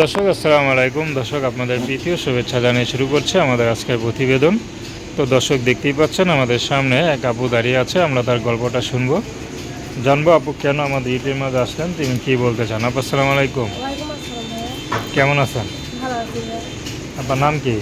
দর্শক আসসালামু আলাইকুম। দর্শক আপনাদের প্রীতীয় শুভেচ্ছা জানিয়ে শুরু করছে আমাদের আজকের প্রতিবেদন। তো দর্শক দেখতেই পাচ্ছেন আমাদের সামনে এক আপু দাঁড়িয়ে আছে আমরা তার গল্পটা শুনব। জানব আপু কেন আমাদের ইউটিউবের মাঝে আসলেন তিনি কি বলতে চান? আপু আসসালামু আলাইকুম। কেমন আছেন? আপনার নাম কি?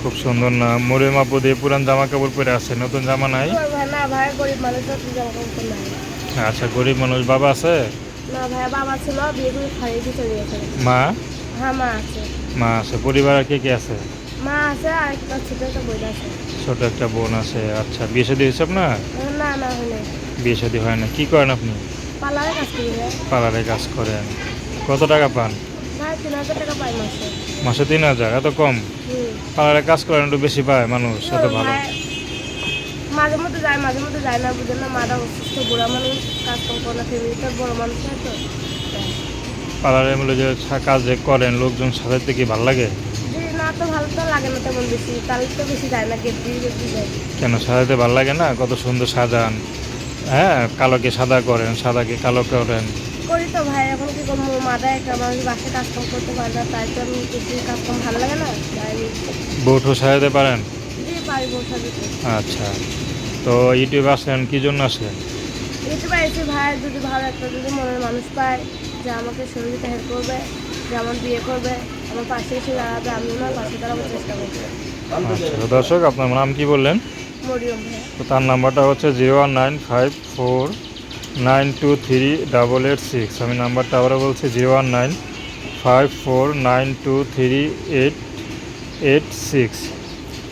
খুব সুন্দর নাম। মরিয়ম আপু দিয়ে পুরান জামা কাপড় পরে আছে নতুন জামা না নাই। আচ্ছা গরিব মানুষ বাবা আছে? না ভাইয়া বাবা ছিল বিয়ে করে খাইয়ে দিয়ে চলে গেছে। মা? হ্যাঁ মা আছে। মা আছে পরিবারে কে কে আছে? মা আছে আর একটা ছোট একটা বই আছে। ছোট একটা বোন আছে আচ্ছা বিয়ে শাদী হয়েছে আপনার? না না হয় নাই বিয়ে শাদী হয় না কি করেন আপনি? পার্লারে কাজ করি পার্লারে কাজ করেন। কত টাকা পান? মাসে। তিন হাজার এত কম? পার্লারে কাজ করেন একটু বেশি পায় মানুষ এত ভালো। মাঝে মধ্যে যায় মাঝে মধ্যে যায় না বুঝেন না মাটা অসুস্থ বুড়া মানুষ কাজ কাম করে না ফ্যামিলিতে বড় মানুষ হয় তো। যে কাজ যে করেন লোকজন সাজাতে কি ভালো লাগে? না তো ভালো তো লাগে না তেমন বেশি তাহলে তো বেশি যায় না গেট দিয়ে গেট যায়। কেন সাজাতে ভালো লাগে না? কত সুন্দর সাজান। হ্যাঁ কালোকে সাদা করেন সাদাকে কালো করেন। করি তো ভাই এখন কি করব? মাথায় একটা মানুষ বাসায় কাজ করতে পারে না তাই তো আমি কিছু কাজ ভালো লাগে না তাই বউঠো সাজাতে পারেন? জি পারি আচ্ছা। তো ইউটিউবে আসলেন কি জন্য আসলেন? ইউটিউবে এসে ভাই যদি ভালো একটা যদি মনের মানুষ পায় যে আমাকে শরীরতে হেল্প করবে যে আমার বিয়ে করবে আমার পাশে এসে দাঁড়াবে আমি ওনার পাশে দাঁড়াবার চেষ্টা করব। আচ্ছা দর্শক আপনার নাম কি বললেন? মরিয়ম ভাই। তো তার নাম্বারটা হচ্ছে zero one nine five four nine two three double eight six. আমি নাম্বারটা আবারও বলছি zero one nine five four nine two three eight eight six.